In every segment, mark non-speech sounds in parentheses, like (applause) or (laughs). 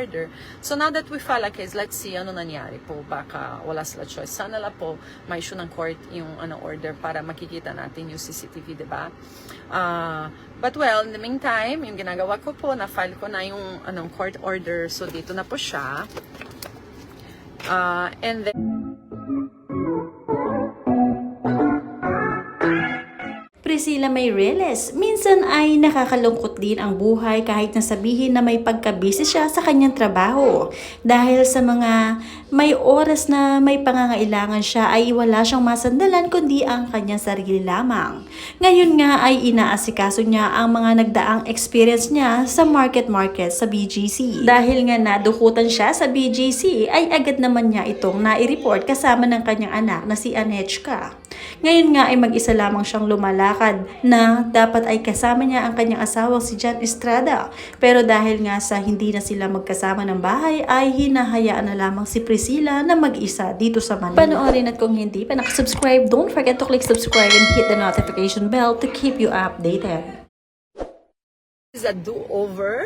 order. So now that we file a case, let's see ano nangyari po. Baka wala sila choice. Sana lang po may issue ng court yung ano order para makikita natin yung CCTV, di ba? Ah, but well, in the meantime, yung ginagawa ko po, na-file ko na yung anong court order. So dito na po siya. Ah, and then Priscilla Mayreles, minsan ay nakakalungkot din ang buhay kahit na sabihin na may pagkabisi siya sa kanyang trabaho. Dahil sa mga may oras na may pangangailangan siya ay wala siyang masandalan kundi ang kanyang sarili lamang. Ngayon nga ay inaasikaso niya ang mga nagdaang experience niya sa market market sa BGC. Dahil nga nadukutan siya sa BGC ay agad naman niya itong nai-report kasama ng kanyang anak na si Anechka. Ngayon nga ay mag-isa lamang siyang lumalakad na dapat ay kasama niya ang kanyang asawang si John Estrada. Pero dahil nga sa hindi na sila magkasama ng bahay ay hinahayaan na lamang si Priscilla na mag-isa dito sa Manila. Panoorin at kung hindi pa nakasubscribe, don't forget to click subscribe and hit the notification bell to keep you updated. is a do-over.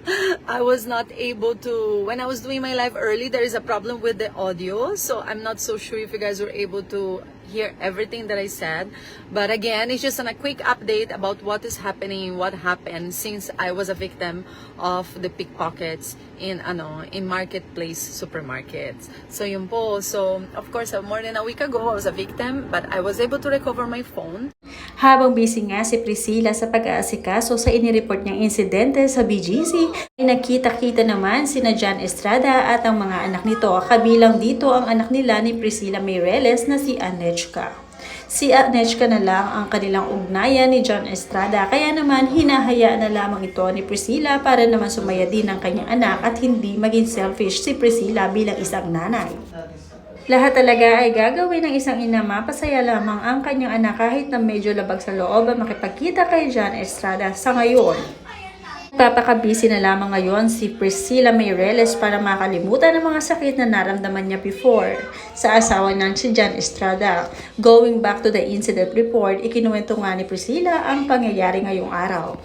(laughs) I was not able to, when I was doing my live early, there is a problem with the audio. So I'm not so sure if you guys were able to hear everything that I said. But again, it's just on a quick update about what is happening, what happened since I was a victim of the pickpockets in ano in marketplace supermarkets. So yun po. So of course, uh, more than a week ago, I was a victim, but I was able to recover my phone. Habang busy nga si Priscilla sa pag-aasikaso sa inireport niyang insidente sa BGC, ay nakita-kita naman sina John Estrada at ang mga anak nito. Kabilang dito ang anak nila ni Priscilla Mayreles na si Anechka. Si Anechka na lang ang kanilang ugnayan ni John Estrada kaya naman hinahayaan na lamang ito ni Priscilla para naman sumaya din ang kanyang anak at hindi maging selfish si Priscilla bilang isang nanay. Lahat talaga ay gagawin ng isang ina mapasaya lamang ang kanyang anak kahit na medyo labag sa loob ang makipagkita kay John Estrada sa ngayon. Papakabisi na lamang ngayon si Priscilla Mayreles para makalimutan ang mga sakit na naramdaman niya before sa asawa ng si John Estrada. Going back to the incident report, ikinuwento nga ni Priscilla ang pangyayari ngayong araw.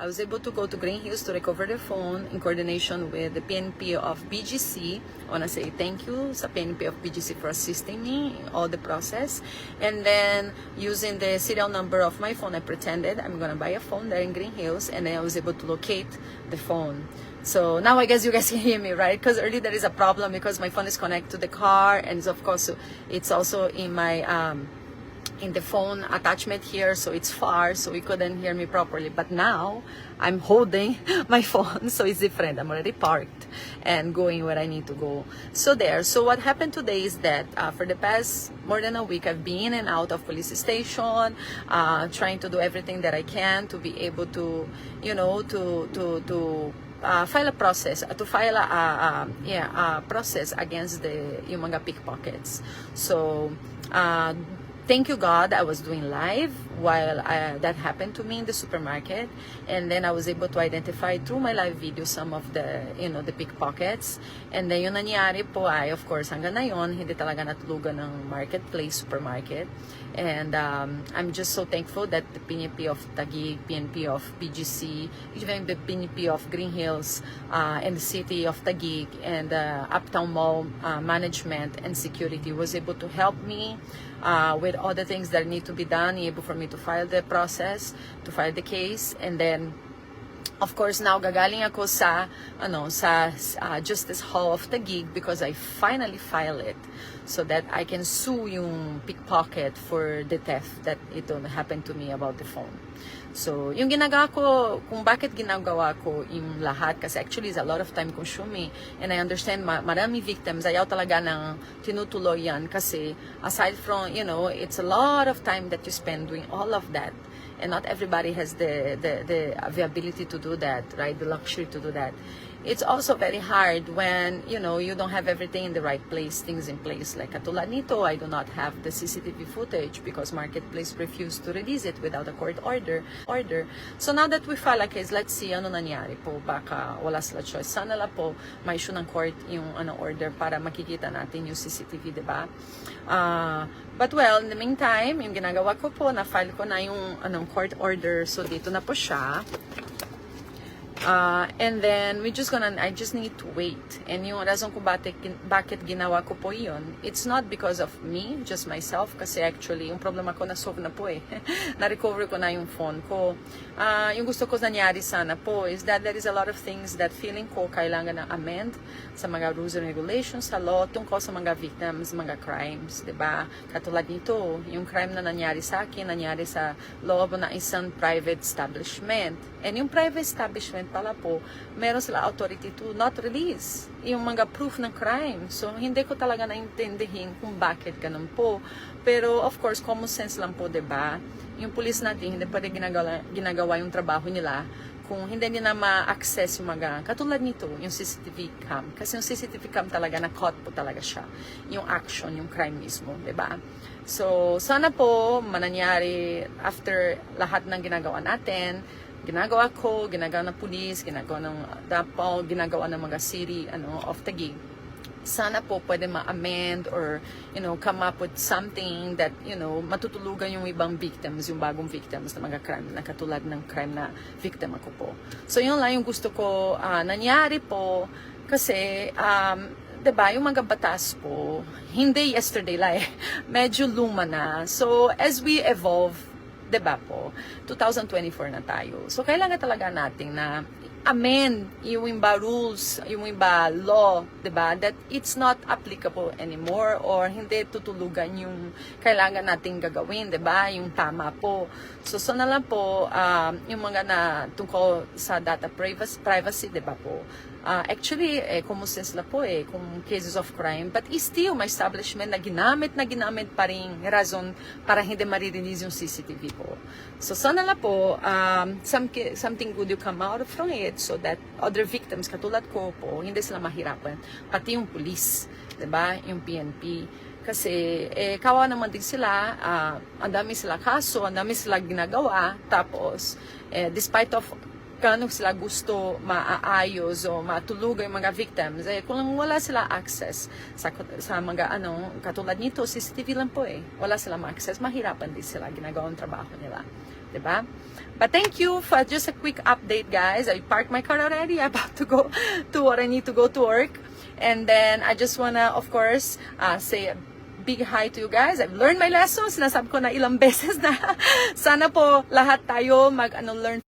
I was able to go to Green Hills to recover the phone in coordination with the PNP of BGC. I want to say thank you sa PNP of BGC for assisting me in all the process. And then using the serial number of my phone, I pretended I'm going to buy a phone there in Green Hills and then I was able to locate the phone. So now I guess you guys (laughs) can hear me, right? Because earlier there is a problem because my phone is connected to the car and of course it's also in my um, in the phone attachment here so it's far so you couldn't hear me properly. But now i'm holding (laughs) my phone so it's different. I'm already parked and going where i need to go. So there so what happened today is that uh, for the past more than a week i've been in and out of police station uh, trying to do everything that i can to be able to you know to to to uh, file a process uh, to file a, yeah a process against the mga pickpockets so uh, thank you God, I was doing live while I, that happened to me in the supermarket, and then I was able to identify through my live video some of the, you know, the pickpockets. And then yung nangyari po ay, of course, hanggang ngayon, hindi talaga natulugan ng marketplace, supermarket. And um, I'm just so thankful that the PNP of Taguig, PNP of PGC, even the PNP of Green Hills, uh, and the city of Taguig, and uh, Uptown Mall uh, management and security was able to help me uh, with all the things that need to be done, able for me to file the process, to file the case, and then of course now gagaling ako sa ano sa uh, Justice Hall of Taguig because I finally file it so that I can sue yung pickpocket for the theft that ito happened to me about the phone. So, yung ginagawa ko, kung bakit ginagawa ko yung lahat, kasi actually is a lot of time consuming and I understand ma marami victims, ayaw talaga ng tinutuloy yan kasi aside from, you know, it's a lot of time that you spend doing all of that and not everybody has the, the, the, the ability to do that, right? The luxury to do that. It's also very hard when, you know, you don't have everything in the right place, things in place. Like katulad nito, I do not have the CCTV footage because Marketplace refused to release it without a court order. order. So now that we file a case, let's see ano nangyari po. Baka wala sila choice. Sana lang po may issue ng court yung ano order para makikita natin yung CCTV, di ba? Ah, but well, in the meantime, yung ginagawa ko po, na-file ko na yung anong court order. So dito na po siya. Uh, and then, we just gonna, I just need to wait. And yung rason kung bakit, bakit ginawa ko po yun, it's not because of me, just myself, kasi actually, yung problema ko na-solve na po eh. (laughs) Na-recover ko na yung phone ko. Ah, yung gusto ko nangyari sana po is that there is a lot of things that feeling ko kailangan na amend sa mga rules and regulations sa law tungkol sa mga victims, mga crimes, 'di ba? Katulad nito, yung crime na nangyari sa akin, nangyari sa loob ng isang private establishment. And yung private establishment pala po, meron sila authority to not release yung mga proof ng crime. So, hindi ko talaga naintindihin kung bakit ganun po. Pero, of course, common sense lang po, ba? Yung police natin, hindi pwede ginagawa, ginagawa yung trabaho nila kung hindi nila ma-access yung mga, katulad nito, yung CCTV cam. Kasi yung CCTV cam talaga, na-caught po talaga siya. Yung action, yung crime mismo, ba? So, sana po, mananyari after lahat ng ginagawa natin, ginagawa ko, ginagawa ng police, ginagawa ng DAPO, ginagawa ng mga city, ano, of Taguig, sana po pwede ma-amend or, you know, come up with something that, you know, matutulugan yung ibang victims, yung bagong victims na mga crime na katulad ng crime na victim ako po. So, yun lang yung gusto ko ah, nangyari po kasi, um, 'di ba yung mga batas po, hindi yesterday lang eh, (laughs) medyo luma na. So, as we evolve, ba po, 2024 na tayo. So, kailangan talaga nating na amend yung iba rules, yung iba law, 'di ba? That it's not applicable anymore or hindi tutulugan yung kailangan nating gagawin, 'di ba? Yung tama po. So, so na lang po um, yung mga na tungkol sa data privacy, privacy 'di ba po? Ah, actually, eh, kumusta sila po eh, kung cases of crime, but still may establishment na ginamit na ginamit pa rin rason para hindi maririnig yung CCTV po. So, sana na po, um, some, something good will come out from it so that other victims, katulad ko po, hindi sila mahirapan. Pati yung police, 'di ba Yung PNP. Kasi, eh, kawa naman din sila, ah, ang dami sila kaso, ang dami sila ginagawa, tapos, eh, despite of kano sila gusto maaayos o matulugan yung mga victims, eh, kung wala sila access sa, sa mga ano, katulad nito, CCTV lang po eh. Wala sila ma-access, mahirapan din sila ginagawa ang trabaho nila. ba? But thank you for just a quick update, guys. I parked my car already. I'm (laughs) about to go to what I need to go to work. And then I just wanna, of course, uh, say a big hi to you guys. I've learned my lessons. Nasabi ko na ilang (laughs) beses na. Sana po lahat tayo mag ano, learn